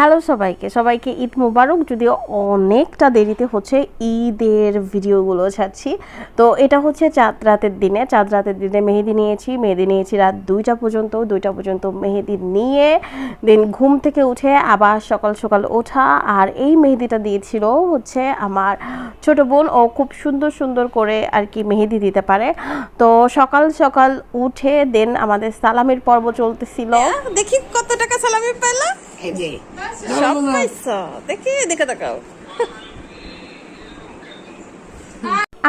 Hello সবাইকে সবাইকে ঈদ মুবারক। যদিও অনেকটা দেরিতে হচ্ছে ঈদের ভিডিওগুলো ছাড়ছি। তো এটা হচ্ছে চাঁদ রাতের দিনে। চাঁদ রাতের দিনে মেহেদি নিয়েছি। মেহেদি নিয়েছি রাত দুইটা পর্যন্ত দুইটা পর্যন্ত মেহেদি নিয়ে দেন ঘুম থেকে উঠে আবার সকাল সকাল ওঠা। আর এই মেহেদিটা দিয়েছিল হচ্ছে আমার ছোট বোন। ও খুব সুন্দর সুন্দর করে আর কি মেহেদি দিতে পারে। তো সকাল সকাল উঠে দেন আমাদের সালামের পর্ব চলতেছিল। দেখি কত টাকা সালামি পেলা এই যে সব পাইছ দেখি দেখে তাকাও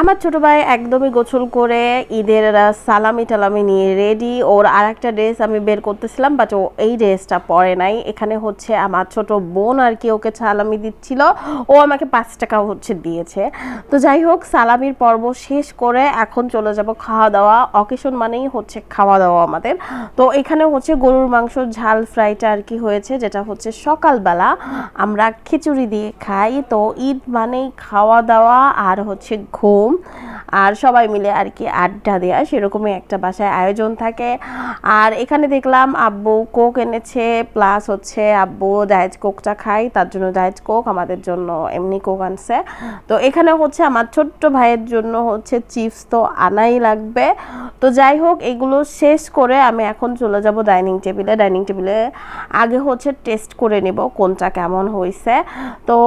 আমার ছোট ভাই একদমই গোসল করে ঈদের সালামি টালামি নিয়ে রেডি ওর আর একটা ড্রেস আমি বের করতেছিলাম বাট ও এই ড্রেসটা পরে নাই। এখানে হচ্ছে আমার ছোট বোন আর কি ওকে সালামি দিচ্ছিল। ও আমাকে পাঁচ টাকা হচ্ছে দিয়েছে। তো যাই হোক, সালামির পর্ব শেষ করে এখন চলে যাব খাওয়া দাওয়া অকেশন মানেই হচ্ছে খাওয়া দাওয়া আমাদের। তো এখানে হচ্ছে গরুর মাংস, ঝাল ফ্রাইটা আর কি হয়েছে, যেটা হচ্ছে সকালবেলা আমরা খিচুড়ি দিয়ে খাই। তো ঈদ মানেই খাওয়া দাওয়া আর হচ্ছে ঘুম। আর সবাই মিলে আর কি আড্ডা দেওয়া সেরকমই একটা বাসায় আয়োজন থাকে। আর এখানে দেখলাম আব্বু কোক এনেছে, প্লাস হচ্ছে আব্বু ডায়েট কোকটা খাই তার জন্য ডায়েট কোক, আমাদের জন্য এমনি কোক আনছে। তো এখানে হচ্ছে আমার ছোট্ট ভাইয়ের জন্য হচ্ছে চিপস তো আনাই লাগবে। তো যাই হোক, এগুলো শেষ করে আমি এখন চলে যাব ডাইনিং টেবিলে। ডাইনিং টেবিলে আগে হচ্ছে টেস্ট করে নেব কোনটা কেমন হয়েছে। তো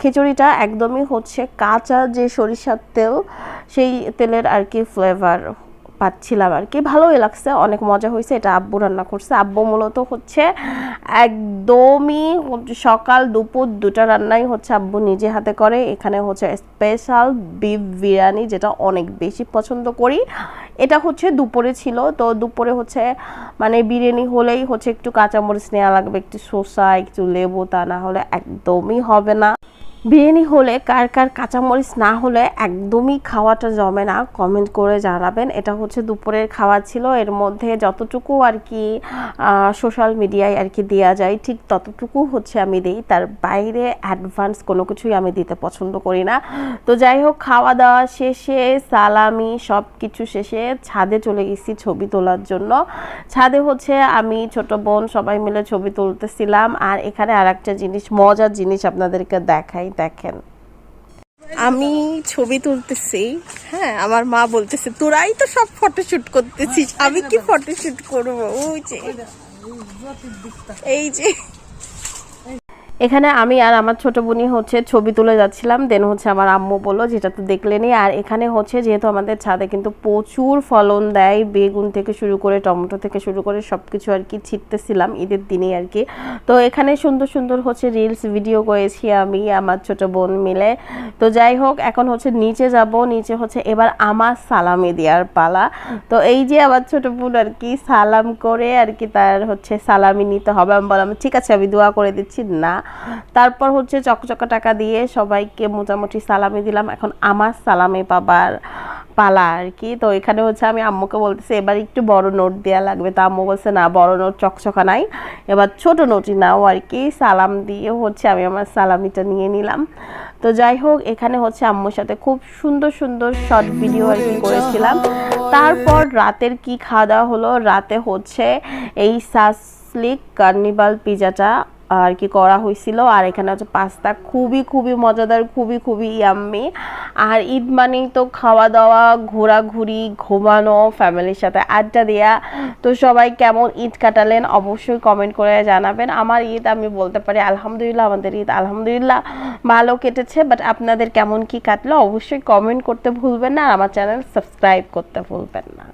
খিচুড়িটা একদমই হচ্ছে কাঁচা যে সরিষার তেল, সেই তেলের আর কি ফ্লেভার পাচ্ছিলাম আর কি। ভালোই লাগছে, অনেক মজা হয়েছে, এটা আব্বু রান্না করছে। আব্বু মূলত হচ্ছে একদমই সকাল দুপুর দুটা রান্নাই হচ্ছে আব্বু নিজে হাতে করে। এখানে হচ্ছে স্পেশাল বিফ বিরিয়ানি, যেটা অনেক বেশি পছন্দ করি। এটা হচ্ছে দুপুরে ছিল, তো দুপুরে হচ্ছে মানে বিরিয়ানি হলেই হচ্ছে একটু কাঁচামরিচ নেওয়া লাগবে, একটু শসা, একটু লেবু, তা না হলে একদমই হবে না। বিরিয়ানি হলে কার কার কাঁচামরিচ না হলে একদমই খাওয়াটা জমে না কমেন্ট করে জানাবেন। এটা হচ্ছে দুপুরের খাওয়া ছিল, এর মধ্যে যতটুকু আর কি সোশ্যাল মিডিয়ায় আর কি দেওয়া যায়, ঠিক ততটুকু হচ্ছে আমি দিই। তার বাইরে অ্যাডভান্স কোনো কিছুই আমি দিতে পছন্দ করি না। তো যাই হোক খাওয়া দাওয়া শেষে, সালামি সব কিছু শেষে ছাদে চলে গেছি ছবি তোলার জন্য। ছাদে হচ্ছে আমি, ছোট বোন সবাই মিলে ছবি তুলতেছিলাম। আর এখানে আর একটা জিনিস, মজার জিনিস আপনাদেরকে দেখাই। দেখেন। আমি ছবি তুলতেছি হ্যাঁ আমার মা বলতেছে, তোরাই তো সব ফটোশুট করতেছিস, আমি কি ফটোশুট করব? ওই যে, এই যে। এখানে আমি আর আমার ছোট বোনই হচ্ছে ছবি তুলে যাচ্ছিলাম। দেন হচ্ছে আমার আম্মু বলল, যেটা তো দেখলেনি আর এখানে হচ্ছে যেহেতু আমাদের ছাদে কিন্তু প্রচুর ফলন দেয়, বেগুন থেকে শুরু করে, টমেটো থেকে শুরু করে সব কিছু আর কি ছিটতেছিলাম ঈদের দিনে আর কি। তো এখানে সুন্দর সুন্দর হচ্ছে রিলস ভিডিও করেছি আমি, আমার ছোট বোন মিলে। তো যাই হোক, এখন হচ্ছে নিচে যাব। নিচে হচ্ছে এবার আমার সালামি দেওয়ার পালা। তো এই যে আমার ছোট বোন আর কি সালাম করে আর কি তার হচ্ছে সালামি নিতে হবে। আমি বললাম, ঠিক আছে, আমি দোয়া করে দিচ্ছি। না তারপর হচ্ছে চকচকা টাকা দিয়ে সবাইকে মোটামুটি সালামি দিলাম। এখন আমার সালামি পাবার পালা আর কি। তো এখানে হচ্ছে আমি আম্মুকে বলতেছি, এবার একটু বড় নোট দেওয়া লাগবে। তো আম্মু বলছে, না, বড় নোট চকচকা নাই। এবার ছোট নোটই নাও আর কি। সালাম দিয়ে হচ্ছে আমি আমার সালামিটা নিয়ে নিলাম। তো যাই হোক, এখানে হচ্ছে আম্মুর সাথে খুব সুন্দর সুন্দর শর্ট ভিডিও আর কি করেছিলাম। তারপর রাতের কি খাওয়া দাওয়া হলো? রাতে হচ্ছে এই সাসলিক কার্নিভাল পিজাটা আর কি করা হয়েছিল। আর এখানে হচ্ছে পাস্তা খুবই খুবই মজাদার, খুবই খুবই ইয়াম্মি আর ঈদ মানেই তো খাওয়া দাওয়া ঘোরাঘুরি, ঘুমানো ফ্যামিলির সাথে আড্ডা দেওয়া তো সবাই কেমন ঈদ কাটালেন অবশ্যই কমেন্ট করে জানাবেন। আমার ঈদ আমি বলতে পারি আলহামদুলিল্লাহ, আমাদের ঈদ আলহামদুলিল্লাহ ভালো কেটেছে। বাট আপনাদের কেমন কি কাটলো অবশ্যই কমেন্ট করতে ভুলবেন না। আর আমার চ্যানেল সাবস্ক্রাইব করতে ভুলবেন না।